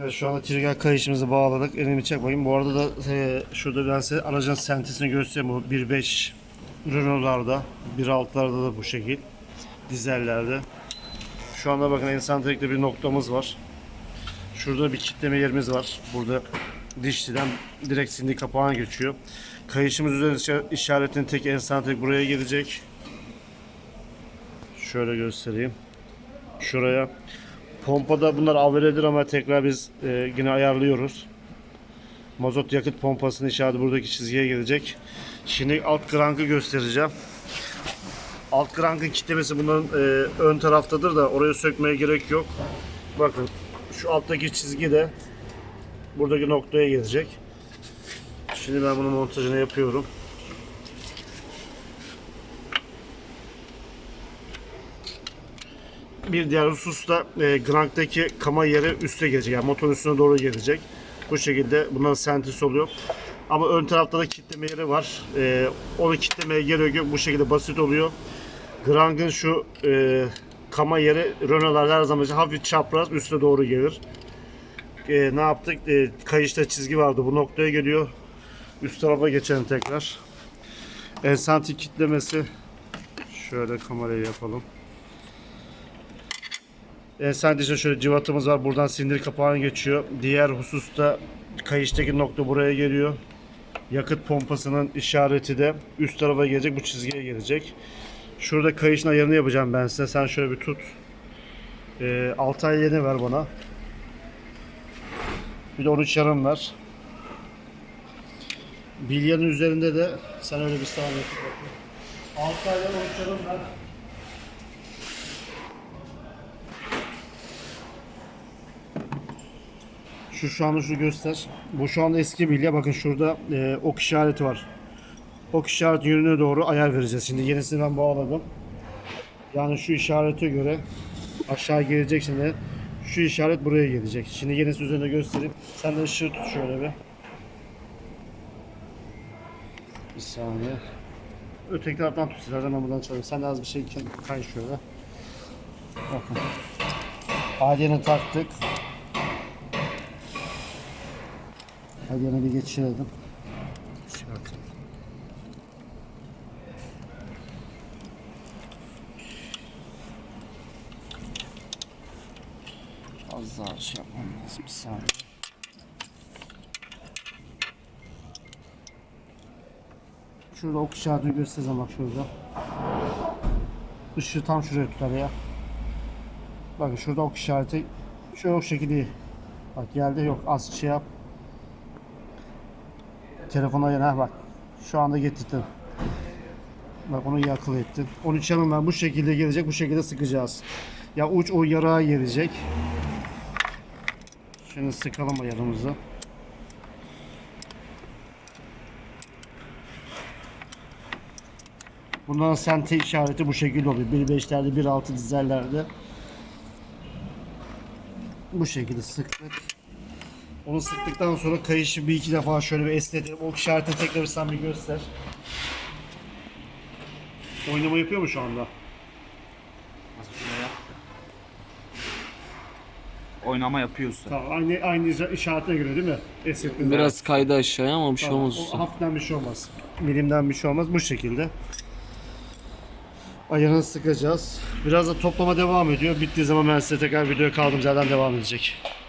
Evet şu anda trigger kayışımızı bağladık. Elimi çek. Bu arada da e, şurada ben size aracın sentesini göstereyim. Bu 1.5 Renault'larda, 1.6'larda da bu şekil. Dizellerde. Şu anda bakın ensantrikte bir noktamız var. Şurada bir kitleme yerimiz var. Burada dişliden direkt sindi kapağına geçiyor. Kayışımız üzerinde işaretin tek ensantrik buraya gelecek. Şöyle göstereyim. Şuraya. Pompada bunlar avredir ama tekrar biz e, yine ayarlıyoruz. Mazot yakıt pompasının işareti buradaki çizgiye gelecek. Şimdi alt krankı göstereceğim. Alt krankın kitlemesi bunların e, ön taraftadır da oraya sökmeye gerek yok. Bakın şu alttaki çizgi de buradaki noktaya gelecek. Şimdi ben bunun montajını yapıyorum. Bir diğer husus da e, Grank'taki kama yeri üste gelecek. Yani motorun üstüne doğru gelecek. Bu şekilde bunların sentisi oluyor. Ama ön tarafta da kitleme yeri var. E, onu kitlemeye gerek yok. Bu şekilde basit oluyor. Grank'ın şu e, kama yeri Renault'lar her zaman için hafif çapraz üste doğru gelir. E, ne yaptık? E, kayışta çizgi vardı. Bu noktaya geliyor. Üst tarafa geçelim tekrar. Ensantik kitlemesi şöyle kamerayı yapalım. Ensantik'te şöyle civatımız var. Buradan sindir kapağına geçiyor. Diğer hususta kayıştaki nokta buraya geliyor. Yakıt pompasının işareti de üst tarafa gelecek. Bu çizgiye gelecek. Şurada kayışın ayarını yapacağım ben size. Sen şöyle bir tut. Ee, 6 ay yeni ver bana. Bir de 13 yarım ver. Bilyenin üzerinde de sen öyle bir saniye tut bakayım. 6 aydan 13 yarım ver. Şu şu anda şu göster. Bu şu anda eski bilye. Bakın şurada e, ok işareti var. Ok işaret yönüne doğru ayar vereceğiz. Şimdi yenisini ben bağladım. Yani şu işarete göre aşağı gelecek şimdi. Şu işaret buraya gelecek. Şimdi yenisi üzerinde göstereyim. Sen de ışığı tut şöyle bir. Bir saniye. Öteki taraftan tut. Zaten ben buradan çalıyorum. Sen de az bir şey kay şöyle. Bakın. Adiyeni taktık. Hadi yana bir geçirelim. Çıkartalım. Az daha şey yapmam lazım. Bir saniye. Şurada ok işaretini göstereceğim bak şurada. Işığı tam şuraya tutar ya. Bakın şurada ok işareti şöyle o şekilde Bak geldi yok az şey yap. Telefona yana bak. Şu anda getirdim. Bak onu iyi akıl ettin. 13 yanım ben bu şekilde gelecek. Bu şekilde sıkacağız. Ya uç o yarağa gelecek. Şimdi sıkalım ayarımızı. Bunların sente işareti bu şekilde oluyor. 1.5'lerde, 1.6 dizellerde. Bu şekilde sıktık. Onu sıktıktan sonra kayışı bir iki defa şöyle bir esnetelim. O işaretini tekrar sen bir göster. Oynama yapıyor mu şu anda? Oynama yapıyorsun. Tamam aynı aynı işaretine göre değil mi? Esnetme. Biraz kaydı aşağıya ama bir şey Tamam, olmaz o hafiften bir şey olmaz. Milimden bir şey olmaz. Bu şekilde. Ayarını sıkacağız. Biraz da toplama devam ediyor. Bittiği zaman ben size tekrar videoya kaldığımız yerden devam edecek.